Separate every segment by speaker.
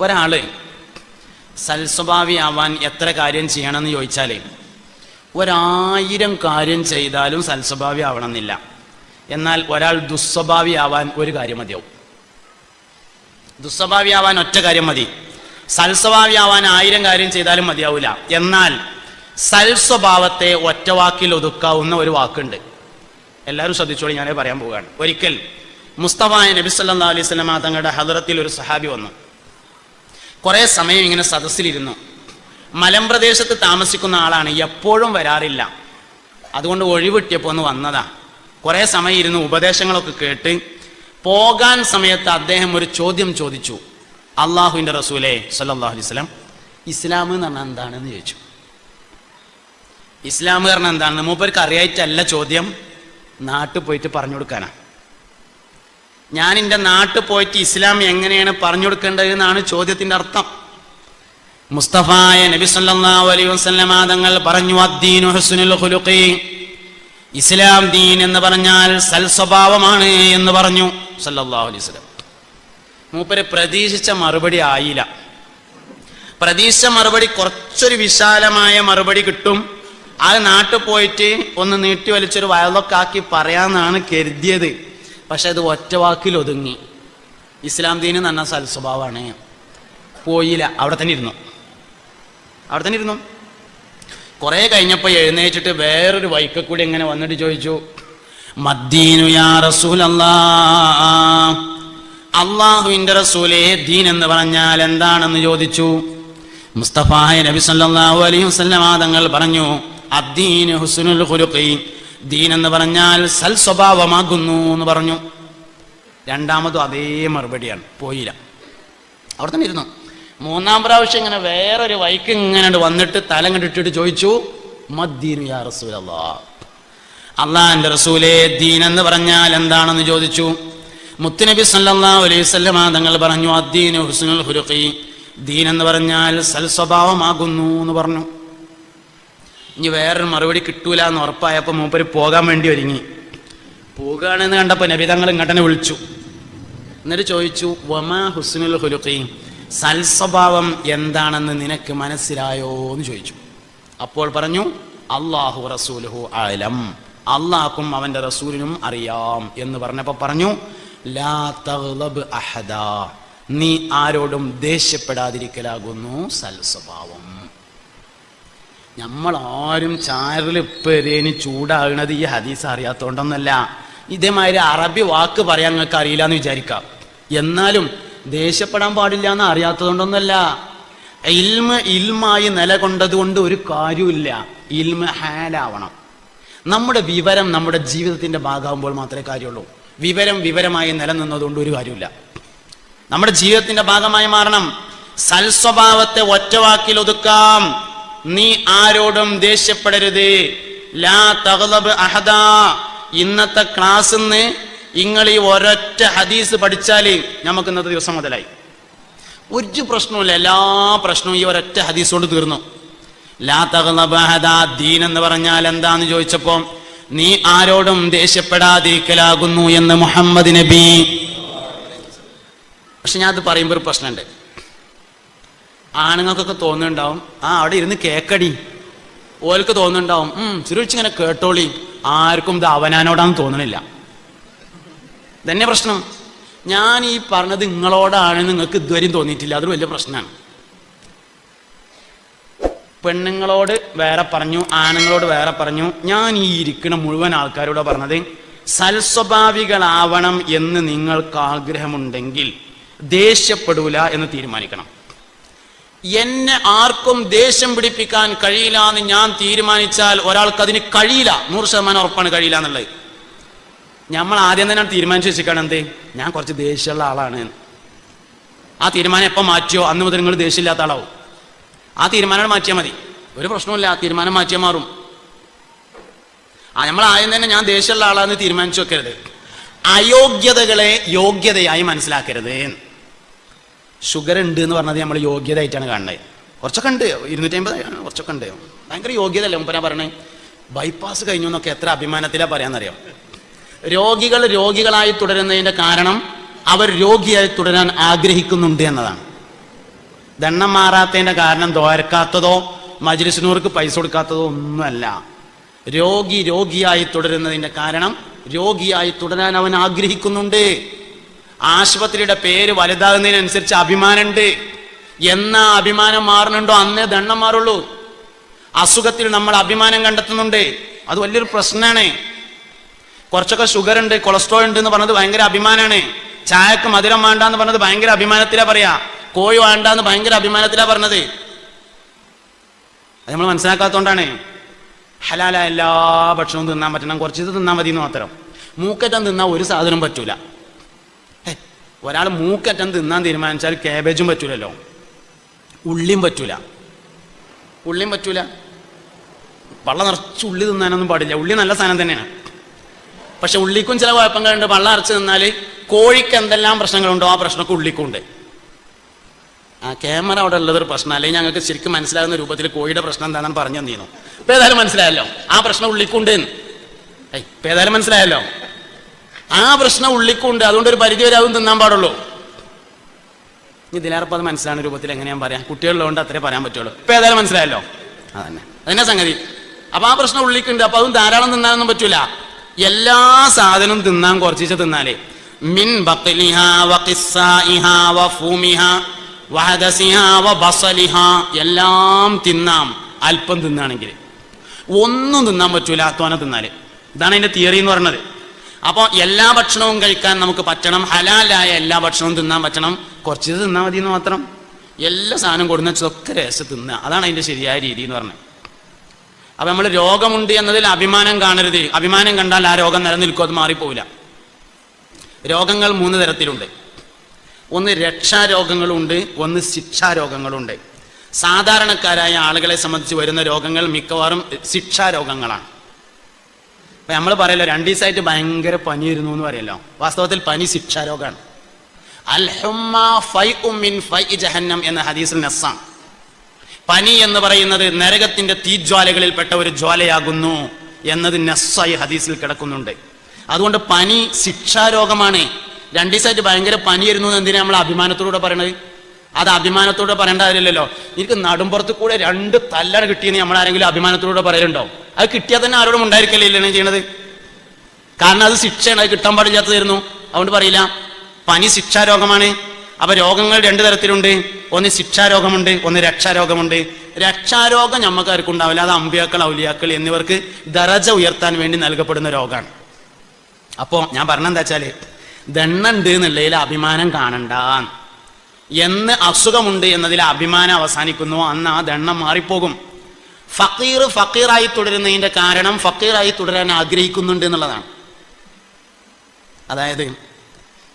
Speaker 1: ഒരാൾ സൽസ്വഭാവിയാവാൻ എത്ര കാര്യം ചെയ്യണമെന്ന് ചോദിച്ചാൽ ഒരായിരം കാര്യം ചെയ്താലും സൽസ്വഭാവി ആവണമെന്നില്ല എന്നാൽ ഒരാൾ ദുസ്വഭാവിയാവാൻ ഒരു കാര്യം മതിയാവും. ദുസ്വഭാവിയാവാൻ ഒറ്റ കാര്യം മതി. സൽസ്വഭാവിയാവാൻ ആയിരം കാര്യം ചെയ്താലും മതിയാവില്ല എന്നാൽ സൽസ്വഭാവത്തെ ഒറ്റവാക്കിൽ ഒതുക്കാവുന്ന ഒരു വാക്കുണ്ട്. എല്ലാവരും ശ്രദ്ധിച്ചോളി ഞാനേ പറയാൻ പോവുകയാണ്. ഒരിക്കൽ മുസ്തഫായ നബി അലൈഹി സ്വലമ തങ്ങളുടെ ഹദറത്തിൽ ഒരു സഹാബി വന്നു. കുറേ സമയം ഇങ്ങനെ സദസ്സിലിരുന്നു. മലമ്പ്രദേശത്ത് താമസിക്കുന്ന ആളാണ്. എപ്പോഴും വരാറില്ല. അതുകൊണ്ട് ഒഴിവിട്ടിയപ്പോൾ ഒന്ന് വന്നതാ. കുറേ സമയം ഇരുന്ന് ഉപദേശങ്ങളൊക്കെ കേട്ട് പോകാൻ സമയത്ത് അദ്ദേഹം ഒരു ചോദ്യം ചോദിച്ചു. അള്ളാഹുവിന്റെ റസൂലേ സല്ലാഹു അലൈഹി ഇസ്ലാം എന്ന് പറഞ്ഞാൽ എന്താണെന്ന് ചോദിച്ചു. ഇസ്ലാം പറഞ്ഞാൽ എന്താണെന്ന് മൂപ്പർക്ക് അറിയായിട്ടല്ല ചോദ്യം. നാട്ടിൽ പോയിട്ട് പറഞ്ഞു കൊടുക്കാനാ. ഞാൻ എന്റെ നാട്ടിൽ പോയിട്ട് ഇസ്ലാം എങ്ങനെയാണ് പറഞ്ഞു കൊടുക്കേണ്ടത് എന്നാണ് ചോദ്യത്തിന്റെ അർത്ഥം. മുസ്തഫായ നബി സല്ലല്ലാഹു അലൈഹി വസല്ലമ തങ്ങൾ പറഞ്ഞു അദ്ദീനു ഹുസ്നുൽ ഇസ്ലാം ദീൻ എന്ന് പറഞ്ഞാൽ സൽ സ്വഭാവമാണ് എന്ന് പറഞ്ഞു സല്ലല്ലാഹു അലൈഹി വസല്ലം. മൂപ്പര് പ്രതീക്ഷിച്ച മറുപടി ആയില്ല. പ്രതീക്ഷിച്ച മറുപടി കുറച്ചൊരു വിശാലമായ മറുപടി കിട്ടും. ആ നാട്ടിൽ പോയിട്ട് ഒന്ന് നീട്ടി വലിച്ചൊരു വയലൊക്കെ ആക്കി പറയാമെന്നാണ് കരുതിയത്. പക്ഷെ അത് ഒറ്റ വാക്കിൽ ഒതുങ്ങി. ഇസ്ലാം ദീന് നല്ല സൽസ്വഭാവമാണ് പോയില്ല. അവിടെ തന്നെ ഇരുന്നു. അവിടെ തന്നെ ഇരുന്നു. കുറേ കഴിഞ്ഞപ്പോൾ എഴുന്നേറ്റിട്ട് വേറൊരു വൈക്ക കൂടി ഇങ്ങനെ വന്നിട്ട് ചോദിച്ചു മദ്ദീനു യാ റസൂൽ അള്ളാഹുവിന്റെ റസൂലേ ദീൻ എന്ന് പറഞ്ഞാൽ എന്താണെന്ന് ചോദിച്ചു. മുസ്തഫായ നബി സല്ലാഹു അലൈഹി വസല്ലമ തങ്ങൾ പറഞ്ഞു അദ്ദീൻ ഹുസ്നുൽ ഖുലുഖി ദീൻ എന്ന് പറഞ്ഞാൽ സൽ സ്വഭാവമാകുന്നു എന്ന് പറഞ്ഞു. രണ്ടാമതും അതേ മറുപടിയാണ്. പോയില്ല. അവിടെ തന്നെ ഇരുന്നു. മൂന്നാം പ്രാവശ്യം ഇങ്ങനെ വേറൊരു വൈക്ക് ഇങ്ങനെ വന്നിട്ട് തലം കണ്ടിട്ടിട്ട് ചോദിച്ചു മദ്ദീനു യാ റസൂലേ ദീൻ എന്ന് പറഞ്ഞാൽ എന്താണെന്ന് ചോദിച്ചു. മുത്തുനബി വസല്ലമ തങ്ങൾ പറഞ്ഞു അദ്ദീനു ഹുസ്നുൽ ഹുരുഖി ദീൻ എന്ന് പറഞ്ഞാൽ സൽ സ്വഭാവമാകുന്നു എന്ന് പറഞ്ഞു. ഇനി വേറൊരു മറുപടി കിട്ടൂല എന്ന് ഉറപ്പായപ്പോൾ മൂപ്പര് പോകാൻ വേണ്ടി ഒരുങ്ങി. പോകുകയാണെന്ന് കണ്ടപ്പോൾ നബി തങ്ങൾ ഇങ്ങോട്ടനെ വിളിച്ചു. എന്നിട്ട് ചോദിച്ചു വമാ ഹുസ്നുൽ ഹുലുഖീം സൽസ്വഭാവം എന്താണെന്ന് നിനക്ക് മനസ്സിലായോ എന്ന് ചോദിച്ചു. അപ്പോൾ പറഞ്ഞു അള്ളാഹു റസൂലുഹു ആലം. അള്ളാഹ്ക്കും അവന്റെ റസൂലിനും അറിയാം. എന്ന് പറഞ്ഞപ്പോൾ പറഞ്ഞു ലാ തഗ്ലബ് നീ ആരോടും ദേഷ്യപ്പെടാതിരിക്കലാകുന്നു സൽസ്വഭാവം. നമ്മൾ ആരും ചാരൽ പെരേന് ചൂടാകണത് ഈ ഹദീസ് അറിയാത്തോണ്ടൊന്നല്ല. ഇതേമാതിരി അറബി വാക്ക് പറയാൻ നിങ്ങൾക്ക് അറിയില്ല എന്ന് വിചാരിക്കാം. എന്നാലും ദേഷ്യപ്പെടാൻ പാടില്ല എന്ന് അറിയാത്തതുകൊണ്ടൊന്നല്ല. ഇൽമ ഇൽമായി നിലകൊണ്ടത് കൊണ്ട് ഒരു കാര്യമില്ല ഇൽമ ഹാലാവണം. നമ്മുടെ വിവരം നമ്മുടെ ജീവിതത്തിന്റെ ഭാഗമാകുമ്പോൾ മാത്രമേ കാര്യമുള്ളൂ. വിവരം വിവരമായി നിലനിന്നതുകൊണ്ട് ഒരു കാര്യമില്ല നമ്മുടെ ജീവിതത്തിന്റെ ഭാഗമായി മാറണം. സൽസ്വഭാവത്തെ ഒറ്റവാക്കിൽ ഒതുക്കാം നീ ആരോടും ദേഷ്യപ്പെടരുത്. ലാ തകലബ് അഹദാ. ഇന്നത്തെ ക്ലാസ് നിങ്ങൾ ഈ ഒരൊറ്റ ഹദീസ് പഠിച്ചാൽ നമുക്ക് ഇന്നത്തെ ദിവസം മുതലായി. ഒരു പ്രശ്നവുമില്ല എല്ലാ പ്രശ്നവും ഈ ഒരൊറ്റ ഹദീസ് കൊണ്ട് തീർന്നു. ലാ തകലബ് അഹദ ദീൻ എന്ന് പറഞ്ഞാൽ എന്താന്ന് ചോദിച്ചപ്പോൾ നീ ആരോടും ദേഷ്യപ്പെടാതിരിക്കലാകുന്നു എന്ന് മുഹമ്മദ് നബി. പക്ഷെ ഞാൻ അത് പറയുമ്പോൾ ഒരു പ്രശ്നമുണ്ട്. ആണുങ്ങൾക്കൊക്കെ തോന്നുന്നുണ്ടാവും. ആ അവിടെ ഇരുന്ന് കേക്കടി. ഓൽക്ക് തോന്നുന്നുണ്ടാവും. ഉം ചുരുളിച്ച് ഇങ്ങനെ കേട്ടോളി. ആർക്കും ഇത് അവനാനോടാന്ന് തോന്നണില്ല. തന്നെ പ്രശ്നം. ഞാൻ ഈ പറഞ്ഞത് നിങ്ങളോടാണ് നിങ്ങൾക്ക് ഇതുവരെയും തോന്നിയിട്ടില്ല. അതൊരു വലിയ പ്രശ്നമാണ്. പെണ്ണുങ്ങളോട് വേറെ പറഞ്ഞു ആണുങ്ങളോട് വേറെ പറഞ്ഞു. ഞാൻ ഈ ഇരിക്കുന്ന മുഴുവൻ ആൾക്കാരോട് പറഞ്ഞത് സൽസ്വഭാവികളാവണം എന്ന് നിങ്ങൾക്ക് ആഗ്രഹമുണ്ടെങ്കിൽ ദേഷ്യപ്പെടൂല എന്ന് തീരുമാനിക്കണം. എന്നെ ആർക്കും ദേഷ്യം പിടിപ്പിക്കാൻ കഴിയില്ല എന്ന് ഞാൻ തീരുമാനിച്ചാൽ ഒരാൾക്ക് അതിന് കഴിയില്ല. നൂറ് ശതമാനം ഉറപ്പാണ് കഴിയില്ല എന്നുള്ളത്. നമ്മൾ ആദ്യം തന്നെ തീരുമാനിച്ചു വെച്ചിരിക്കണം എന്തേ? ഞാൻ കുറച്ച് ദേഷ്യമുള്ള ആളാണ്. ആ തീരുമാനം എപ്പോൾ മാറ്റിയോ? അന്ന് മുതൽ നിങ്ങൾ ദേഷ്യമില്ലാത്ത ആളാവും. ആ തീരുമാനം മാറ്റിയാൽ മതി. ഒരു പ്രശ്നമില്ല ആ തീരുമാനം മാറ്റിയാൽ മാറും. ആ നമ്മൾ ആദ്യം തന്നെ ഞാൻ ദേഷ്യമുള്ള ആളാന്ന് തീരുമാനിച്ചു വെക്കരുത്. അയോഗ്യതകളെ യോഗ്യതയായി മനസ്സിലാക്കരുത് ഷുഗർ ഉണ്ട് എന്ന് പറഞ്ഞത് നമ്മൾ യോഗ്യതയായിട്ടാണ് കാണുന്നത്. കുറച്ചൊക്കെ ഉണ്ട്. ഇരുന്നൂറ്റി അമ്പത് കുറച്ചൊക്കെ ഉണ്ട്. ഭയങ്കര യോഗ്യതയല്ലേ മുമ്പ് ഞാൻ പറഞ്ഞേ ബൈപ്പാസ് കഴിഞ്ഞു എന്നൊക്കെ എത്ര അഭിമാനത്തിലാണ് പറയാന്നറിയാം? രോഗികൾ രോഗികളായി തുടരുന്നതിന്റെ കാരണം അവർ രോഗിയായി തുടരാൻ ആഗ്രഹിക്കുന്നുണ്ട് എന്നതാണ്. ദണ്ണം മാറാത്തതിന്റെ കാരണം തോരക്കാത്തതോ മജിലിസിനൂർക്ക് പൈസ കൊടുക്കാത്തതോ ഒന്നുമല്ല. രോഗി രോഗിയായി തുടരുന്നതിന്റെ കാരണം രോഗിയായി തുടരാൻ അവൻ ആഗ്രഹിക്കുന്നുണ്ട്. ആശുപത്രിയുടെ പേര് വലുതാകുന്നതിനനുസരിച്ച് അഭിമാനമുണ്ട്. എന്നാ അഭിമാനം മാറുന്നുണ്ടോ? അന്നേ ദണ്ണം മാറുള്ളൂ. അസുഖത്തിൽ നമ്മൾ അഭിമാനം കണ്ടെത്തുന്നുണ്ട്. അത് വലിയൊരു പ്രശ്നമാണ്. കുറച്ചൊക്കെ ഷുഗർ ഉണ്ട് കൊളസ്ട്രോൾ ഉണ്ട് എന്ന് പറഞ്ഞത് ഭയങ്കര അഭിമാനമാണ്. ചായക്ക് മധുരം വേണ്ട എന്ന് പറഞ്ഞത് ഭയങ്കര അഭിമാനത്തിലാ പറയാ. കോഴി വേണ്ട എന്ന് ഭയങ്കര അഭിമാനത്തിലാ പറഞ്ഞത്. അത് നമ്മൾ മനസ്സിലാക്കാത്തോണ്ടാണ്. ഹലാല എല്ലാ ഭക്ഷണവും തിന്നാൻ പറ്റണം. കുറച്ച് ഇത് തിന്നാൻ മതി എന്ന് മാത്രം. മൂക്കറ്റം തിന്നാൻ ഒരു സാധനം പറ്റൂല. ഒരാൾ മൂക്കറ്റം തിന്നാൻ തീരുമാനിച്ചാൽ കാബേജും പറ്റൂലല്ലോ. ഉള്ളിയും പറ്റൂല. ഉള്ളിയും പറ്റൂല. വള്ള നിറച്ച് ഉള്ളി തിന്നാനൊന്നും പാടില്ല. ഉള്ളി നല്ല സാധനം തന്നെയാണ്. പക്ഷെ ഉള്ളിക്കും ചില കുഴപ്പങ്ങളുണ്ട്. വള്ള അരച്ച് തിന്നാൽ കോഴിക്ക് എന്തെല്ലാം പ്രശ്നങ്ങളുണ്ടോ ആ പ്രശ്നമൊക്കെ ഉള്ളിക്കുണ്ട്. ആ ക്യാമറ അവിടെ ഉള്ളതൊരു പ്രശ്നം. അല്ലെങ്കിൽ ഞങ്ങൾക്ക് ശരിക്കും മനസ്സിലാകുന്ന രൂപത്തിൽ കോഴിയുടെ പ്രശ്നം എന്താണെന്ന് പറഞ്ഞു തന്നിരുന്നു. ഇപ്പൊ ഏതായാലും മനസ്സിലായല്ലോ. ആ പ്രശ്നം ഉള്ളിക്കുണ്ട്. ഏയ് ഇപ്പൊ ഏതായാലും മനസ്സിലായല്ലോ. ആ പ്രശ്നം ഉള്ളിക്കുണ്ട്. അതുകൊണ്ട് ഒരു പരിധി വരെ അതും തിന്നാൻ പാടുള്ളൂ. ഇനി ഇതിലേറെപ്പം അത് മനസ്സിലാണ് രൂപത്തിൽ എങ്ങനെ ഞാൻ പറയാം? കുട്ടികളുള്ളതുകൊണ്ട് അത്രേ പറയാൻ പറ്റുള്ളൂ. ഇപ്പൊ ഏതായാലും മനസ്സിലായല്ലോ? അതന്നെ. അതന്നെ സംഗതി. അപ്പൊ ആ പ്രശ്നം ഉള്ളിക്കുണ്ട്. അപ്പൊ അതും ധാരാളം തിന്നാനൊന്നും പറ്റൂല. എല്ലാ സാധനവും തിന്നാൻ കുറച്ചിച്ച് തിന്നാലേ. മിൻ എല്ലാം തിന്നാം. അല്പം തിന്നാണെങ്കിൽ ഒന്നും തിന്നാൻ പറ്റൂല. തോന തിന്നാൽ. ഇതാണ് അതിന്റെ തിയറി എന്ന് പറയുന്നത്. അപ്പോൾ എല്ലാ ഭക്ഷണവും കഴിക്കാൻ നമുക്ക് പറ്റണം. ഹലാലായ എല്ലാ ഭക്ഷണവും തിന്നാൻ പറ്റണം. കുറച്ച് ഇത് തിന്നാൽ മതി എന്ന് മാത്രം. എല്ലാ സാധനം കൊടുന്ന വെച്ചതൊക്കെ രസം തിന്നുക അതാണ് അതിന്റെ ശരിയായ രീതി എന്ന് പറഞ്ഞത്. അപ്പൊ നമ്മൾ രോഗമുണ്ട് എന്നതിൽ അഭിമാനം കാണരുത്. അഭിമാനം കണ്ടാൽ ആ രോഗം നിലനിൽക്കും അത് മാറിപ്പോവില്ല. രോഗങ്ങൾ മൂന്ന് തരത്തിലുണ്ട്. ഒന്ന് രക്ഷാരോഗങ്ങളുണ്ട് ഒന്ന് ശിക്ഷാരോഗങ്ങളുണ്ട്. സാധാരണക്കാരായ ആളുകളെ സംബന്ധിച്ച് വരുന്ന രോഗങ്ങൾ മിക്കവാറും ശിക്ഷാരോഗങ്ങളാണ്. അപ്പൊ നമ്മൾ പറയല്ലോ രണ്ടു ദിവസമായിട്ട് ഭയങ്കര പനിയിരുന്നു എന്ന് പറയല്ലോ. വാസ്തവത്തിൽ പനി ശിക്ഷാരോഗമാണ് എന്ന ഹദീസിൽ നസ്സാം പനി എന്ന് പറയുന്നത് നരകത്തിന്റെ തീജ്വാലകളിൽ പെട്ട ഒരു ജ്വാലയാകുന്നു എന്നത് നസ്സായി ഹദീസിൽ കിടക്കുന്നുണ്ട്. അതുകൊണ്ട് പനി ശിക്ഷാരോഗമാണ്. രണ്ടു ദിവസമായിട്ട് ഭയങ്കര പനിയായിരുന്നു എന്ന് എന്തിനാ നമ്മൾ അഭിമാനത്തോടെ പറയണത്? അത് അഭിമാനത്തോടെ പറയേണ്ട കാര്യമില്ലല്ലോ. എനിക്ക് നടുമ്പുറത്ത് കൂടെ രണ്ട് തല്ലാണ് കിട്ടിയെന്ന് നമ്മൾ ആരെങ്കിലും അഭിമാനത്തോടെ പറയലുണ്ടോ? അത് കിട്ടിയാൽ തന്നെ ആരോടും ഉണ്ടായിരിക്കല്ലേ ചെയ്യണത്? കാരണം അത് ശിക്ഷയാണ് അത് കിട്ടാൻ പാടില്ലാത്തതായിരുന്നു. അതുകൊണ്ട് പറയില്ല. പനി ശിക്ഷാരോഗമാണ്. അപ്പൊ രോഗങ്ങൾ രണ്ടു തരത്തിലുണ്ട്. ഒന്ന് ശിക്ഷാരോഗമുണ്ട് ഒന്ന് രക്ഷാരോഗമുണ്ട്. രക്ഷാരോഗം നമുക്ക് ആർക്കും ഉണ്ടാവില്ല. അത് അമ്പിയാക്കൾ ഔലിയാക്കൾ എന്നിവർക്ക് ദറജ ഉയർത്താൻ വേണ്ടി നൽകപ്പെടുന്ന രോഗമാണ്. അപ്പോ ഞാൻ പറഞ്ഞെന്താ വെച്ചാൽ ദണ്ണുണ്ട് എന്നുള്ളതിൽ അഭിമാനം കാണണ്ട എന്ന് അസുഖമുണ്ട് എന്നതിൽ അഭിമാനം അവസാനിക്കുന്നു. അന്ന് ആ ദണ്ണം മാറിപ്പോകും. ഫക്കീർ ഫക്കീറായി തുടരുന്നതിന്റെ കാരണം ഫക്കീറായി തുടരാൻ ആഗ്രഹിക്കുന്നുണ്ട് എന്നുള്ളതാണ്. അതായത്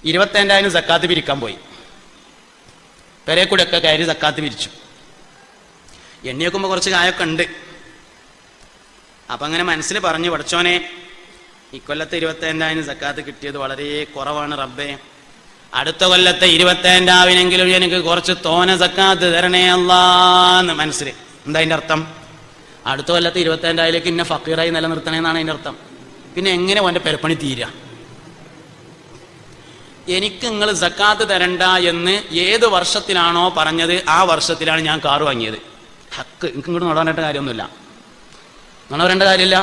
Speaker 1: ഇരുപത്തേണ്ടായിരം സക്കാത്ത് പിരിക്കാൻ പോയി. പെരേ കൂടെ ഒക്കെ കയറി സക്കാത്ത് പിരിച്ചു. എണ്ണി വെക്കുമ്പോൾ കുറച്ച് കായൊക്കെ ഉണ്ട്. അപ്പൊ അങ്ങനെ മനസ്സിൽ പറഞ്ഞു പഠിച്ചോനെ ഇക്കൊല്ലത്തെ ഇരുപത്തേണ്ടായിരം സക്കാത്ത് കിട്ടിയത് വളരെ കുറവാണ് റബ്ബേ. അടുത്ത കൊല്ലത്തെ ഇരുപത്തേണ്ടാവിനെങ്കിലും എനിക്ക് കുറച്ച് തോന സക്കാത്ത് തരണേ അല്ലാന്ന് മനസ്സിൽ എന്താ അതിന്റെ അർത്ഥം? അടുത്ത കൊല്ലത്തെ ഇരുപത്തേണ്ടായിലേക്ക് ഇന്നെ ഫക്കീറായി നിലനിർത്തണേന്നാണ് അതിന്റെ അർത്ഥം. പിന്നെ എങ്ങനെ ഓന്റെ പെരപ്പണി തീരുക എനിക്ക് നിങ്ങൾ സക്കാത്ത് തരണ്ട എന്ന് ഏത് വർഷത്തിലാണോ പറഞ്ഞത് ആ വർഷത്തിലാണ് ഞാൻ കാറ് വാങ്ങിയത്. ഹക്ക് എനിക്ക് ഇങ്ങോട്ട് നടന്നിട്ട കാര്യമൊന്നുമില്ല. നിങ്ങൾ വരേണ്ട കാര്യമില്ല.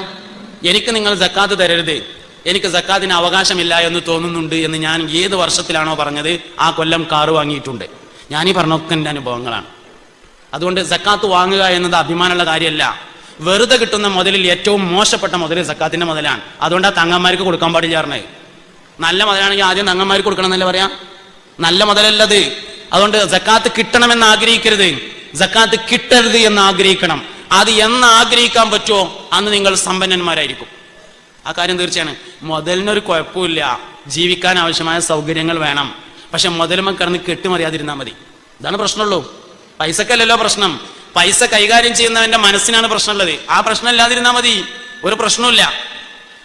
Speaker 1: എനിക്ക് നിങ്ങൾ സക്കാത്ത് തരരുത്. എനിക്ക് സക്കാത്തിന് അവകാശമില്ല എന്ന് തോന്നുന്നുണ്ട് എന്ന് ഞാൻ ഏത് വർഷത്തിലാണോ പറഞ്ഞത് ആ കൊല്ലം കാറ് വാങ്ങിയിട്ടുണ്ട്. ഈ പറഞ്ഞൊക്കെ എന്റെ അനുഭവങ്ങളാണ്. അതുകൊണ്ട് സക്കാത്ത് വാങ്ങുക എന്നത് അഭിമാനമുള്ള കാര്യമല്ല. വെറുതെ കിട്ടുന്ന മുതലിൽ ഏറ്റവും മോശപ്പെട്ട മുതൽ സക്കാത്തിന്റെ മുതലാണ്. അതുകൊണ്ട് ആ തങ്ങന്മാർക്ക് കൊടുക്കാൻ പാടില്ല പറഞ്ഞത് നല്ല മുതലാണെങ്കിൽ ആദ്യം തങ്ങന്മാർക്ക് കൊടുക്കണം എന്നല്ലേ പറയാം? നല്ല മുതലല്ലത്. അതുകൊണ്ട് സക്കാത്ത് കിട്ടണമെന്ന് ആഗ്രഹിക്കരുത്. സക്കാത്ത് കിട്ടരുത് എന്ന് ആഗ്രഹിക്കണം. അത് എന്ന് ആഗ്രഹിക്കാൻ പറ്റുമോ? അന്ന് നിങ്ങൾ സമ്പന്നന്മാരായിരിക്കും. ആ കാര്യം തീർച്ചയാണ്. മുതലിനൊരു കുഴപ്പമില്ല. ജീവിക്കാൻ ആവശ്യമായ സൗകര്യങ്ങൾ വേണം. പക്ഷെ മുതലുമ കിടന്ന് കെട്ടുമറിയാതിരുന്നാൽ മതി. ഇതാണ് പ്രശ്നമുള്ളൂ. പൈസക്കല്ലല്ലോ പ്രശ്നം. പൈസ കൈകാര്യം ചെയ്യുന്നവന്റെ മനസ്സിനാണ് പ്രശ്നമുള്ളത്. ആ പ്രശ്നം ഇല്ലാതിരുന്നാൽ മതി. ഒരു പ്രശ്നമില്ല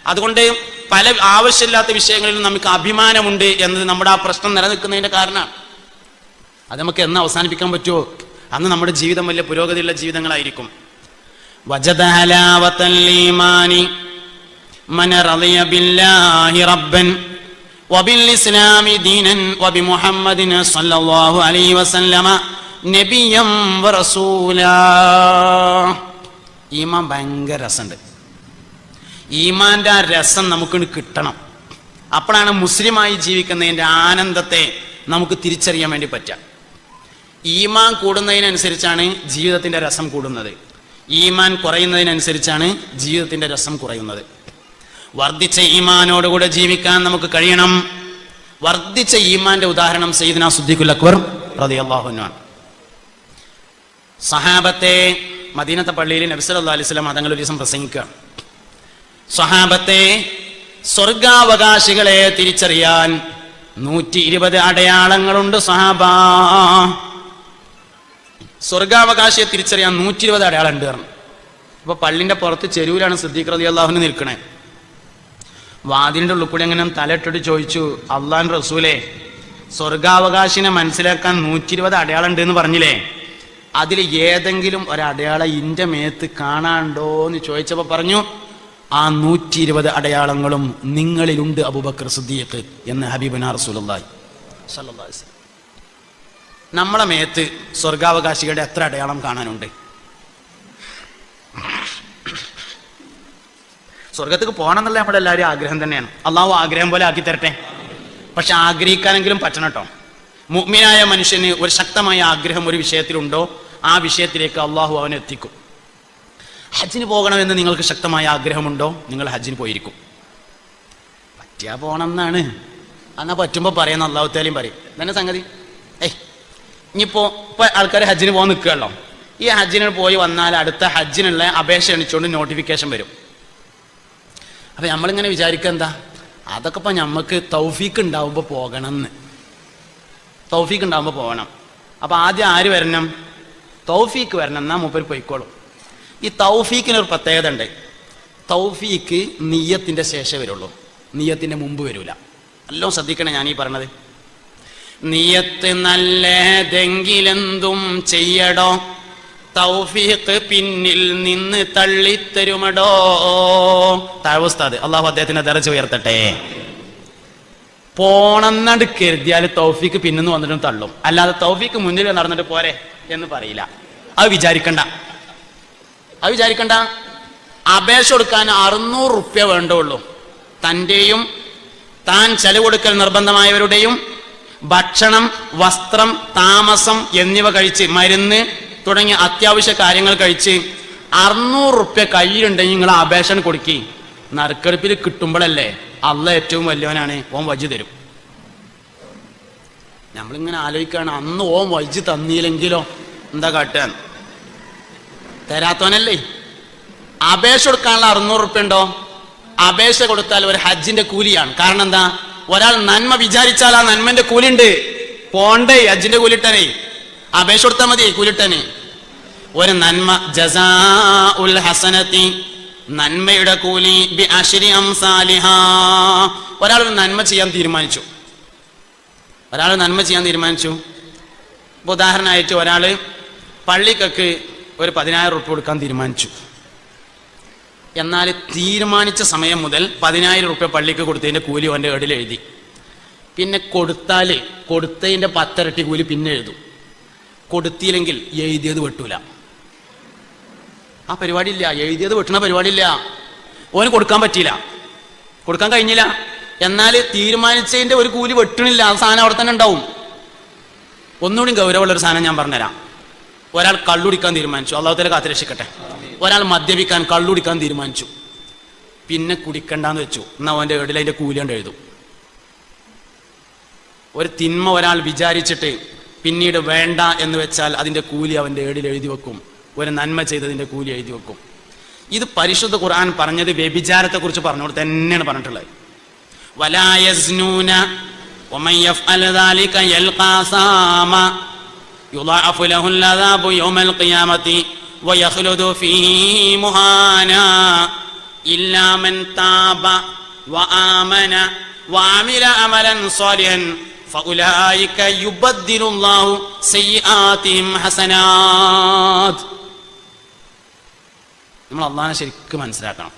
Speaker 1: അതുകൊണ്ട് പല ആവശ്യമില്ലാത്ത വിഷയങ്ങളിലും നമുക്ക് അഭിമാനമുണ്ട് എന്നത് നമ്മുടെ ആ പ്രശ്നം നിലനിൽക്കുന്നതിന്റെ കാരണമാണ്. അത് നമുക്ക് എന്ന് അവസാനിപ്പിക്കാൻ പറ്റുമോ? അന്ന് നമ്മുടെ ജീവിതം വലിയ പുരോഗതിയുള്ള ജീവിതങ്ങളായിരിക്കും. من رضي بالله ربا وبالإسلام دينا وبمحمد صلى الله عليه وسلم നബിയം വറസൂല ഈമാൻ ഭയങ്കര രസമുണ്ട് ഈമാന്റെ ആ രസം നമുക്ക് കിട്ടണം അപ്പോഴാണ് മുസ്ലിമായി ജീവിക്കുന്നതിന്റെ ആനന്ദത്തെ നമുക്ക് തിരിച്ചറിയാൻ വേണ്ടി പറ്റുക ഈമാൻ കൂടുന്നതിനനുസരിച്ചാണ് ജീവിതത്തിന്റെ രസം കൂടുന്നത് ഈമാൻ കുറയുന്നതിനനുസരിച്ചാണ് ജീവിതത്തിന്റെ രസം കുറയുന്നത് വർദ്ധിച്ച ഈമാനോടുകൂടെ ജീവിക്കാൻ നമുക്ക് കഴിയണം. വർദ്ധിച്ച ഈമാന്റെ ഉദാഹരണം സയ്യിദ്ന സുദ്ദീഖുൽ അക്ബർ റളിയല്ലാഹുവിനാണ് സഹാബത്തെ മദീനത്തെ പള്ളിയിൽ നബ്സല്ലാ അലൈഹി സ്വലം അതങ്ങൾ ഒരു ദിവസം പ്രസംഗിക്കുകയാണ്. സഹാബത്തെ സ്വർഗാവകാശികളെ തിരിച്ചറിയാൻ നൂറ്റി ഇരുപത് അടയാളങ്ങളുണ്ട് സഹാബ. സ്വർഗാവകാശിയെ തിരിച്ചറിയാൻ നൂറ്റി ഇരുപത് അടയാളം ഉണ്ട് പറഞ്ഞു. അപ്പൊ പള്ളിന്റെ പുറത്ത് ചെരുവിലാണ് സിദ്ദീഖ് റതി അള്ളാഹുന് നിൽക്കണേ. വാതിലിന്റെ ഉള്ളിൽ കൂടി അങ്ങനെ തലയിട്ടിട്ട് ചോദിച്ചു അള്ളാൻ റസൂലെ സ്വർഗാവകാശിനെ മനസ്സിലാക്കാൻ നൂറ്റി ഇരുപത് അടയാളം ഉണ്ട് എന്ന് പറഞ്ഞില്ലേ? അതിൽ ഏതെങ്കിലും ഒരടയാളം ഇന്റെ മേത്ത് കാണാണ്ടോ എന്ന് ചോദിച്ചപ്പോ പറഞ്ഞു ആ നൂറ്റി ഇരുപത് അടയാളങ്ങളും നിങ്ങളിലുണ്ട് അബൂബക്കർ സുദ്ദീഖ് എന്ന് ഹബീബിനാ റസൂലി നമ്മളെ മേത്ത് സ്വർഗാവകാശികളുടെ എത്ര അടയാളം കാണാനുണ്ട്? സ്വർഗത്തേക്ക് പോകണം എന്നുള്ള നമ്മുടെ എല്ലാവരും ആഗ്രഹം തന്നെയാണ്. അള്ളാഹു ആഗ്രഹം പോലെ ആക്കി തരട്ടെ. പക്ഷെ ആഗ്രഹിക്കാനെങ്കിലും പറ്റണം കേട്ടോ. മുഗ്മിനായ മനുഷ്യന് ഒരു ശക്തമായ ആഗ്രഹം ഒരു വിഷയത്തിലുണ്ടോ? ആ വിഷയത്തിലേക്ക് അള്ളാഹു അവനെ എത്തിക്കും. ഹജ്ജിന് പോകണമെന്ന് നിങ്ങൾക്ക് ശക്തമായ ആഗ്രഹമുണ്ടോ? നിങ്ങൾ ഹജ്ജിന് പോയിരിക്കും. പറ്റിയാ പോകണം എന്നാണ് എന്നാ പറ്റുമ്പോൾ പറയുന്ന അള്ളാഹുത്താലും പറയും. തന്നെ സംഗതി? ഏയ് ഇനിയിപ്പോ ഇപ്പൊ ആൾക്കാർ ഹജ്ജിന് പോകാൻ നിൽക്കുകയല്ലോ ഈ ഹജ്ജിന് പോയി വന്നാൽ അടുത്ത ഹജ്ജിനുള്ള അപേക്ഷ എണിച്ചുകൊണ്ട് നോട്ടിഫിക്കേഷൻ വരും. അപ്പൊ നമ്മളിങ്ങനെ വിചാരിക്കുക എന്താ? അതൊക്കെ ഇപ്പൊ നമുക്ക് തൗഫീക്ക് ഉണ്ടാവുമ്പോൾ പോകണം എന്ന് തൗഫീക്ക് ഉണ്ടാവുമ്പോ പോകണം. അപ്പൊ ആദ്യം ആര് വരണം? തൗഫീക്ക് വരണം എന്നാ മൂപ്പർ പോയിക്കോളും. ഈ തൗഫീക്കിന് ഒരു പ്രത്യേകത ഉണ്ട് തൗഫീക്ക് നീയത്തിന്റെ ശേഷമേ വരുള്ളൂ. നീയത്തിന്റെ മുമ്പ് വരൂല. എല്ലാം ശ്രദ്ധിക്കണേ ഞാൻ ഈ പറഞ്ഞത്. നീയത്ത് നല്ലതെങ്കിലെന്തും ചെയ്യടോ. തൗഫീഖ് പിന്നിൽ നിന്ന് തള്ളിത്തരുമടോ. താഴ്വസ്താദ് അള്ളാഹു അദ്ദേഹത്തിന്റെ ദറച്ച് ഉയർത്തട്ടെ. പോണെന്നട് കരുതിയാൽ തൗഫീക്ക് പിന്നെന്ന് വന്നിട്ടും തള്ളും. അല്ലാതെ തൗഫീഖ് മുന്നിൽ നടന്നിട്ട് പോരെ എന്ന് പറയില്ല. അത് വിചാരിക്കണ്ട. അത് വിചാരിക്കണ്ട. അപേക്ഷ കൊടുക്കാൻ അറുന്നൂറ് റുപ്യ വേണ്ടുള്ളൂ. തന്റെയും താൻ ചെലവ് കൊടുക്കൽ നിർബന്ധമായവരുടെയും ഭക്ഷണം വസ്ത്രം താമസം എന്നിവ കഴിച്ച് മരുന്ന് തുടങ്ങിയ അത്യാവശ്യ കാര്യങ്ങൾ കഴിച്ച് അറുന്നൂറ് റുപ്യ കയ്യിലുണ്ടെങ്കിൽ നിങ്ങൾ അപേക്ഷ കൊടുക്കി. നറുക്കെടുപ്പിൽ കിട്ടുമ്പോഴല്ലേ അള്ള ഏറ്റവും വലിയവനാണ്. ഓം വജ് തരും. നമ്മളിങ്ങനെ ആലോചിക്കുകയാണ് അന്ന് ഓം വജ് തന്നില്ലെങ്കിലോ എന്താ കാട്ടാൻ തരാത്തവനല്ലേ? അപേക്ഷ കൊടുക്കാനുള്ള അറുന്നൂറ് റുപ്യ ഉണ്ടോ? അപേക്ഷ കൊടുത്താൽ ഒരു ഹജ്ജിന്റെ കൂലിയാണ്. കാരണം എന്താ? ഒരാൾ നന്മ വിചാരിച്ചാൽ ആ നന്മന്റെ കൂലിണ്ട് പോണ്ടേ ഹജ്ജിന്റെ കൂലിട്ടനെ. അപേക്ഷ കൊടുത്താൽ മതി കൂലിട്ടനെ. ഒരു നന്മ. ജസാ ഉൽ ഹസനത്തി. നന്മയുടെ കൂലി ബി അശ്രി അംസാലിഹ. ഒരാൾ ഒരു നന്മ ചെയ്യാൻ തീരുമാനിച്ചു. ഒരാൾ നന്മ ചെയ്യാൻ തീരുമാനിച്ചു. ഇപ്പൊ ഉദാഹരണമായിട്ട് ഒരാൾ പള്ളിക്കൊക്കെ ഒരു പതിനായിരം റുപ്യ കൊടുക്കാൻ തീരുമാനിച്ചു. എന്നാൽ തീരുമാനിച്ച സമയം മുതൽ പതിനായിരം റുപ്യ പള്ളിക്ക് കൊടുത്തതിന്റെ കൂലി അവന്റെ ഏടിൽ എഴുതി. പിന്നെ കൊടുത്താൽ കൊടുത്തതിന്റെ പത്തരട്ടി കൂലി പിന്നെ എഴുതും. കൊടുത്തില്ലെങ്കിൽ എഴുതിയത് വെട്ടൂല. ആ പരിപാടിയില്ല. എഴുതിയത് വെട്ടണ പരിപാടിയില്ല. ഓന് കൊടുക്കാൻ പറ്റിയില്ല. കൊടുക്കാൻ കഴിഞ്ഞില്ല. എന്നാൽ തീരുമാനിച്ചതിന്റെ ഒരു കൂലി വെട്ടണില്ല. ആ സാധനം അവിടെ തന്നെ ഉണ്ടാവും. ഒന്നുകൂടി ഗൗരവമുള്ള ഒരു സാധനം ഞാൻ പറഞ്ഞുതരാം. ഒരാൾ കള്ളുടിക്കാൻ തീരുമാനിച്ചു. അള്ളാഹത്തിലെ കാത്തു രക്ഷിക്കട്ടെ ഒരാൾ മദ്യപിക്കാൻ കള്ളുടിക്കാൻ തീരുമാനിച്ചു. പിന്നെ കുടിക്കണ്ടെന്ന് വെച്ചു. എന്നാ അവന്റെ ഏടിൽ അതിന്റെ കൂലി കൊണ്ട് എഴുതും. ഒരു തിന്മ ഒരാൾ വിചാരിച്ചിട്ട് പിന്നീട് വേണ്ട എന്ന് വെച്ചാൽ അതിന്റെ കൂലി അവന്റെ ഏടിൽ എഴുതി വെക്കും. ഒരു നന്മ ചെയ്തതിന്റെ കൂലി എഴുതി വെക്കും ഇത് പരിശുദ്ധ ഖുർആൻ പറഞ്ഞത് വ്യഭിചാരത്തെ കുറിച്ച് പറഞ്ഞോട് തന്നെയാണ് പറഞ്ഞിട്ടുള്ളത് ولا يزنون ومن يفعل ذلك يلقى ساما يضاعف له العذاب يوم القيامة ويخلد فيه مهانا إلا من تاب وآمن وعمل عملا صالحا فأولئك يبدل الله سيئاتهم حسنات നമ്മൾ അള്ളഹാനെ ശരിക്കും മനസ്സിലാക്കണം.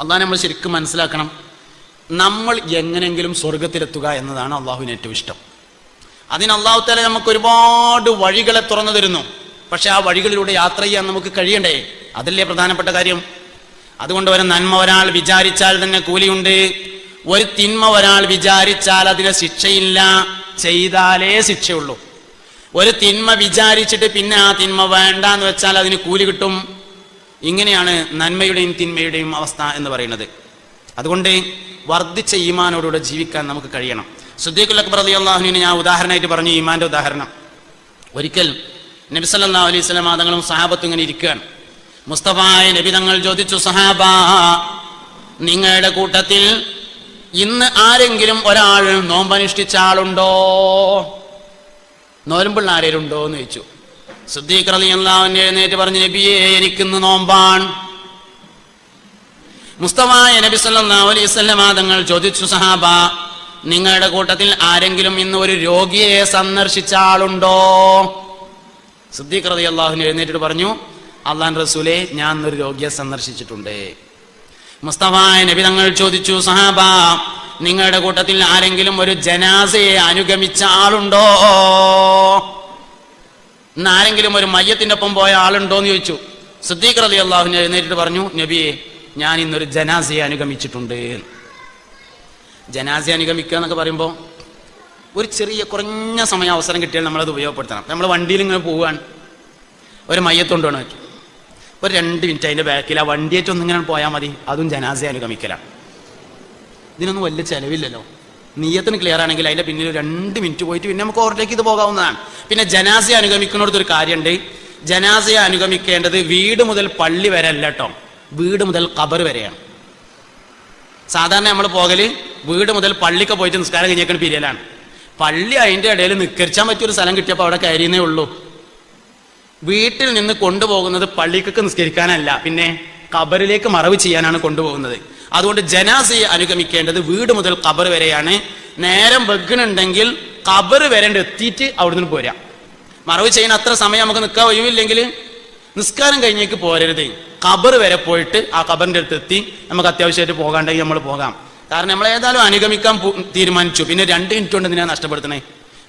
Speaker 1: അള്ളഹാനെ നമ്മൾ ശരിക്കും മനസ്സിലാക്കണം. നമ്മൾ എങ്ങനെയെങ്കിലും സ്വർഗത്തിലെത്തുക എന്നതാണ് അള്ളാഹുവിന് ഏറ്റവും ഇഷ്ടം. അതിന് അള്ളാഹു അള്ളാഹുത്താല നമുക്ക് ഒരുപാട് വഴികളെ തുറന്നു തരുന്നു. പക്ഷെ ആ വഴികളിലൂടെ യാത്ര ചെയ്യാൻ നമുക്ക് കഴിയണ്ടേ? അതല്ലേ പ്രധാനപ്പെട്ട കാര്യം. അതുകൊണ്ട് ഒരു നന്മ ഒരാൾ വിചാരിച്ചാൽ തന്നെ കൂലിയുണ്ട്. ഒരു തിന്മ ഒരാൾ വിചാരിച്ചാൽ അതിന് ശിക്ഷയില്ല. ചെയ്താലേ ശിക്ഷയുള്ളൂ. ഒരു തിന്മ വിചാരിച്ചിട്ട് പിന്നെ ആ തിന്മ വേണ്ട എന്ന് വെച്ചാൽ അതിന് കൂലി കിട്ടും. ഇങ്ങനെയാണ് നന്മയുടെയും തിന്മയുടെയും അവസ്ഥ എന്ന് പറയുന്നത്. അതുകൊണ്ട് വർദ്ധിച്ച ഈമാനോടുകൂടെ ജീവിക്കാൻ നമുക്ക് കഴിയണം. സുദ്ദീഖുൽ അക്ബർ അലി അള്ളാഹുവിനെ ഞാൻ ഉദാഹരണമായിട്ട് പറഞ്ഞു ഈമാന്റെ ഉദാഹരണം. ഒരിക്കൽ നബി സല്ലല്ലാഹു അലൈഹി സ്വലാം തങ്ങളും സഹാബത്തും ഇങ്ങനെ ഇരിക്കുകയാണ്. മുസ്തഫായ നബി തങ്ങൾ ചോദിച്ചു സഹാബ നിങ്ങളുടെ കൂട്ടത്തിൽ ഇന്ന് ആരെങ്കിലും ഒരാൾ നോമ്പനുഷ്ഠിച്ച ആളുണ്ടോ? നോലമ്പുള്ള ആരേലുണ്ടോ? എന്ന് ചോദിച്ചു. സുദ്ദീഖ് അലി അള്ളാഹുവിനെ എഴുന്നേറ്റ് പറഞ്ഞു നബിയെ എനിക്കിന്ന് നോമ്പാണ്. മുസ്തഫായ നബി സല്ലല്ലാഹു അലൈഹി വസല്ലം തങ്ങൾ ചോദിച്ചു സഹാബ നിങ്ങളുടെ കൂട്ടത്തിൽ ആരെങ്കിലും ഇന്ന് ഒരു രോഗിയെ സന്ദർശിച്ച ആളുണ്ടോ? സിദ്ദീഖ് റതി അള്ളാഹുവിന് എഴുന്നേറ്റിട്ട് പറഞ്ഞു അള്ളാൻ റസൂലെ ഞാൻ ഒരു രോഗിയെ സന്ദർശിച്ചിട്ടുണ്ട്. മുസ്തഫായ നബി തങ്ങൾ ചോദിച്ചു സഹാബ നിങ്ങളുടെ കൂട്ടത്തിൽ ആരെങ്കിലും ഒരു ജനാസയെ അനുഗമിച്ച ആളുണ്ടോ? ഇന്ന് ആരെങ്കിലും ഒരു മയ്യത്തിന്റെ ഒപ്പം പോയ ആളുണ്ടോ എന്ന് ചോദിച്ചു. സിദ്ദീഖ് അലി അള്ളാഹു എഴുന്നേറ്റിട്ട് പറഞ്ഞു നബിയെ ഞാൻ ഇന്നൊരു ജനാസയെ അനുഗമിച്ചിട്ടുണ്ട്. ജനാസയെ അനുഗമിക്കുക എന്നൊക്കെ പറയുമ്പോൾ ഒരു ചെറിയ കുറഞ്ഞ സമയം അവസരം കിട്ടിയാൽ നമ്മളത് ഉപയോഗപ്പെടുത്തണം. നമ്മൾ വണ്ടിയിൽ ഇങ്ങനെ പോവുകയാണ്. ഒരു മയ്യത്തുകൊണ്ടാണ് വെച്ചു ഒരു രണ്ട് മിനിറ്റ് അതിന്റെ ബാക്കിൽ ആ വണ്ടിയേറ്റ് ഒന്നിങ്ങനെ പോയാൽ മതി അതും ജനാസയെ അനുഗമിക്കലാണ്. ഇതിനൊന്നും വലിയ ചിലവില്ലല്ലോ. നീയത്തിന് ക്ലിയർ ആണെങ്കിൽ അതിന്റെ പിന്നിൽ രണ്ട് മിനിറ്റ് പോയിട്ട് പിന്നെ നമുക്ക് ഓർഡിലേക്ക് ഇത് പോകാവുന്നതാണ്. പിന്നെ ജനാസയെ അനുഗമിക്കുന്നിടത്ത് ഒരു കാര്യമുണ്ട് ജനാസയെ അനുഗമിക്കേണ്ടത് വീട് മുതൽ പള്ളി വരെ അല്ല കേട്ടോ വീട് മുതൽ ഖബർ വരെയാണ്. സാധാരണ നമ്മൾ പോകൽ വീട് മുതൽ പള്ളിക്ക് പോയിട്ട് നിസ്കാരം കഴിഞ്ഞേക്കണ പിരിയലാണ് പള്ളി അതിന്റെ ഇടയിൽ നിക്കരിച്ചാൻ പറ്റിയൊരു സ്ഥലം കിട്ടിയപ്പോൾ അവിടെ കയറിയെന്നേ ഉള്ളൂ. വീട്ടിൽ നിന്ന് കൊണ്ടുപോകുന്നത് പള്ളിക്കൊക്കെ നിസ്കരിക്കാനല്ല. പിന്നെ ഖബറിലേക്ക് മറവ് ചെയ്യാനാണ് കൊണ്ടുപോകുന്നത്. അതുകൊണ്ട് ജനാസയെ അനുഗമിക്കേണ്ടത് വീട് മുതൽ കബർ വരെയാണ്. നേരം വെക്കണുണ്ടെങ്കിൽ കബർ വരേണ്ട എത്തിയിട്ട് അവിടുന്ന് പോരാ. മറവ് ചെയ്യുന്ന അത്ര സമയം നമുക്ക് നിൽക്കാൻ ഒഴിവില്ലെങ്കിൽ നിസ്കാരം കഴിഞ്ഞേക്ക് പോരരുത്. കബർ വരെ പോയിട്ട് ആ ഖബറിന്റെ അടുത്ത് എത്തി നമുക്ക് അത്യാവശ്യമായിട്ട് പോകാണ്ടെങ്കിൽ നമ്മൾ പോകാം. കാരണം നമ്മൾ ഏതായാലും അനുഗമിക്കാൻ തീരുമാനിച്ചു. പിന്നെ രണ്ട് മിനിറ്റ് കൊണ്ട് ഇതിനെ നഷ്ടപ്പെടുത്തണേ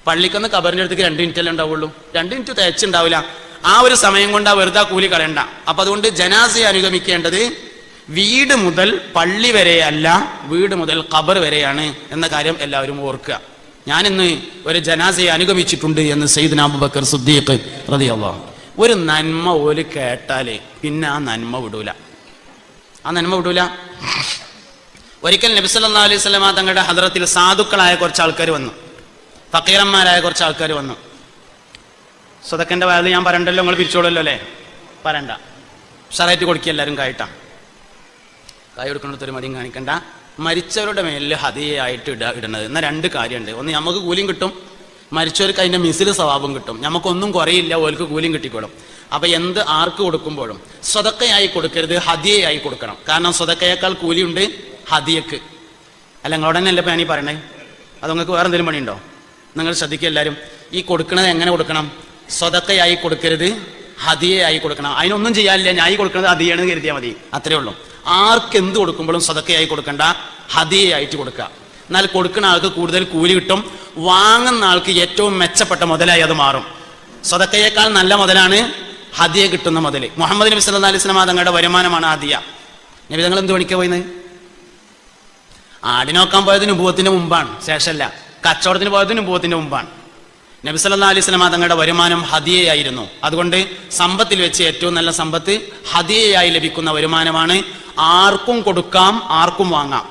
Speaker 1: പള്ളിക്കൊന്ന് ഖബറിന്റെ അടുത്തേക്ക് രണ്ട് മിനിറ്റ് അല്ലേ ഉണ്ടാവുള്ളൂ. രണ്ട് മിനിറ്റ് തേച്ചുണ്ടാവില്ല. ആ ഒരു സമയം കൊണ്ട് ആ വെറുതെ കൂലി കളയണ്ട. അപ്പൊ അതുകൊണ്ട് ജനാസയെ അനുഗമിക്കേണ്ടത് വീട് മുതൽ പള്ളി വരെ അല്ല വീട് മുതൽ ഖബർ വരെയാണ് എന്ന കാര്യം എല്ലാവരും ഓർക്കുക. ഞാനിന്ന് ഒരു ജനാസയെ അനുഗമിച്ചിട്ടുണ്ട് എന്ന് സയ്യിദ് അബൂബക്കർ സുദ്ദീഖ് റളിയല്ലാഹു ഒരു നന്മ ഓൽ കേട്ടാൽ പിന്നെ ആ നന്മ വിടൂല. ആ നന്മ വിടൂല. ഒരിക്കൽ നബി സല്ലല്ലാഹു അലൈഹി വസല്ലമ തങ്ങളുടെ ഹദ്രത്തിൽ സാധുക്കളായ കുറച്ച് ആൾക്കാർ വന്നു. ഫക്കീറന്മാരായ കുറച്ച് ആൾക്കാർ വന്നു. സ്വതക്കന്റെ വയത് ഞാൻ പറയണ്ടല്ലോ നിങ്ങൾ പിരിച്ചോളല്ലോ അല്ലേ? പറയണ്ട. ഷറായിട്ട് കൊടുക്കുക എല്ലാവരും കായിട്ടാ കായ് കൊടുക്കുന്നിടത്ത് ഒരു മടിയും കാണിക്കണ്ട. മരിച്ചവരുടെ മേലിൽ ഹതിയായിട്ട് ഇട ഇടണത്. എന്ന രണ്ട് കാര്യമുണ്ട്. ഒന്ന് നമുക്ക് കൂലിയും കിട്ടും. മരിച്ചവർക്ക് അതിന്റെ മിസിൽ സ്വഭാവം കിട്ടും. നമുക്കൊന്നും കുറയില്ല ഓർക്ക് കൂലിയും കിട്ടിക്കോളും. അപ്പൊ എന്ത് ആർക്ക് കൊടുക്കുമ്പോഴും സ്വതക്കയായി കൊടുക്കരുത് ഹതിയായി കൊടുക്കണം. കാരണം സ്വതക്കയേക്കാൾ കൂലിയുണ്ട് ഹതിയക്ക്. അല്ല നിങ്ങളോട് തന്നെ ഞാനീ പറയണേ? അത് നിങ്ങൾക്ക് വേറെ എന്തെങ്കിലും പണിയുണ്ടോ? നിങ്ങൾ ശ്രദ്ധിക്കുക എല്ലാവരും ഈ കൊടുക്കുന്നത് എങ്ങനെ കൊടുക്കണം? സ്വതക്കയായി കൊടുക്കരുത് ഹതിയായി കൊടുക്കണം. അതിനൊന്നും ചെയ്യാനില്ല. ഞാൻ കൊടുക്കുന്നത് ഹതിയാണെന്ന് കരുതിയാൽ മതി. അത്രേ ഉള്ളൂ. ആർക്ക് എന്ത് കൊടുക്കുമ്പോഴും സ്വതക്കയായി കൊടുക്കണ്ട. ഹതിയായിട്ട് കൊടുക്കുക. എന്നാൽ കൊടുക്കുന്ന ആൾക്ക് കൂടുതൽ കൂലി കിട്ടും. വാങ്ങുന്ന ആൾക്ക് ഏറ്റവും മെച്ചപ്പെട്ട മുതലായി അത് മാറും. സ്വതക്കയേക്കാൾ നല്ല മുതലാണ് ഹദിയ കിട്ടുന്ന മുതൽ. മുഹമ്മദ് നബി സല്ലു അലൈഹി വസല്ലം തങ്ങളുടെ വരുമാനമാണ് ഹദിയ. നബി തങ്ങൾ എന്ത് പണിക്കാ പോയിന്ന്? ആടിനോക്കാൻ പോയത് നുപൂവത്തിന്റെ മുമ്പാണ്. ശേഷമല്ല കച്ചവടത്തിന് പോയത് നുപൂവത്തിന്റെ മുമ്പാണ്. നബി സല്ലല്ലാഹു അലൈഹി വസല്ലം തങ്ങളുടെ വരുമാനം ഹദിയയായിരുന്നു. അതുകൊണ്ട് സമ്പത്തിൽ വെച്ച് ഏറ്റവും നല്ല സമ്പത്ത് ഹദിയയായി ലഭിക്കുന്ന വരുമാനമാണ് ആർക്കും കൊടുക്കാം ആർക്കും വാങ്ങാം.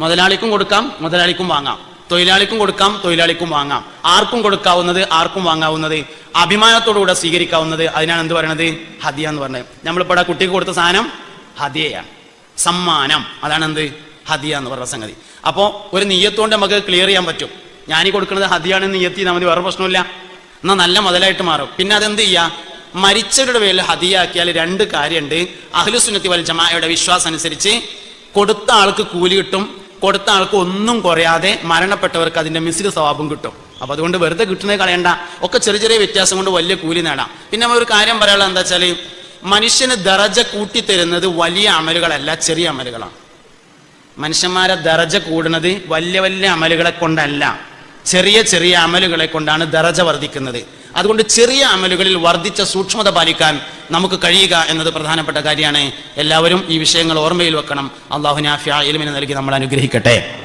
Speaker 1: മുതലാളിക്കും കൊടുക്കാം മുതലാളിക്കും വാങ്ങാം. തൊഴിലാളിക്കും കൊടുക്കാം തൊഴിലാളിക്കും വാങ്ങാം. ആർക്കും കൊടുക്കാവുന്നത് ആർക്കും വാങ്ങാവുന്നത് അഭിമാനത്തോടുകൂടെ സ്വീകരിക്കാവുന്നത് അതിനാണ് എന്ത് പറയണത്? ഹദിയ എന്ന് പറഞ്ഞത്. നമ്മളിപ്പോൾ ആ കുട്ടിക്ക് കൊടുത്ത സാധനം ഹദിയയാണ്. സമ്മാനം. അതാണ് എന്ത്? ഹദിയ എന്ന് പറഞ്ഞ സംഗതി. അപ്പോൾ ഒരു നീയത്തോണ്ട് നമുക്ക് ക്ലിയർ ചെയ്യാൻ പറ്റും. ഞാനീ കൊടുക്കുന്നത് ഹതിയാണ് നിയത്തി നമ്മൾ വേറെ പ്രശ്നമില്ല എന്നാൽ നല്ല മുതലായിട്ട് മാറും. പിന്നെ അതെന്ത് ചെയ്യുക മരിച്ചവരുടെ പേരിൽ ഹതിയാക്കിയാൽ രണ്ട് കാര്യമുണ്ട് അഹ്ലുസുന്നത്തി വൽ ജമായയുടെ വിശ്വാസം അനുസരിച്ച് കൊടുത്ത ആൾക്ക് കൂലി കിട്ടും കൊടുത്ത ആൾക്ക് ഒന്നും കുറയാതെ മരണപ്പെട്ടവർക്ക് അതിന്റെ മിസ്ലി സ്വഭാവം കിട്ടും. അപ്പൊ അതുകൊണ്ട് വെറുതെ കിട്ടുന്നത് കളയണ്ട. ഒക്കെ ചെറിയ ചെറിയ വ്യത്യാസം കൊണ്ട് വലിയ കൂലി നേടാം. പിന്നെ ഒരു കാര്യം പറയാനുള്ളത് എന്താ വെച്ചാൽ മനുഷ്യന് ദറജ കൂട്ടിത്തരുന്നത് വലിയ അമലുകളല്ല ചെറിയ അമലുകളാണ്. മനുഷ്യന്മാരെ ദറജ കൂടുന്നത് വലിയ വലിയ അമലുകളെ കൊണ്ടല്ല. ചെറിയ ചെറിയ അമലുകളെ കൊണ്ടാണ് ദറജ വർദ്ധിക്കുന്നത്. അതുകൊണ്ട് ചെറിയ അമലുകളിൽ വർദ്ധിച്ച സൂക്ഷ്മത പാലിക്കാൻ നമുക്ക് കഴിയുക എന്നത് പ്രധാനപ്പെട്ട കാര്യമാണ്. എല്ലാവരും ഈ വിഷയങ്ങൾ ഓർമ്മയിൽ വെക്കണം. അള്ളാഹു നാഫിയ നൽകി നമ്മൾ അനുഗ്രഹിക്കട്ടെ.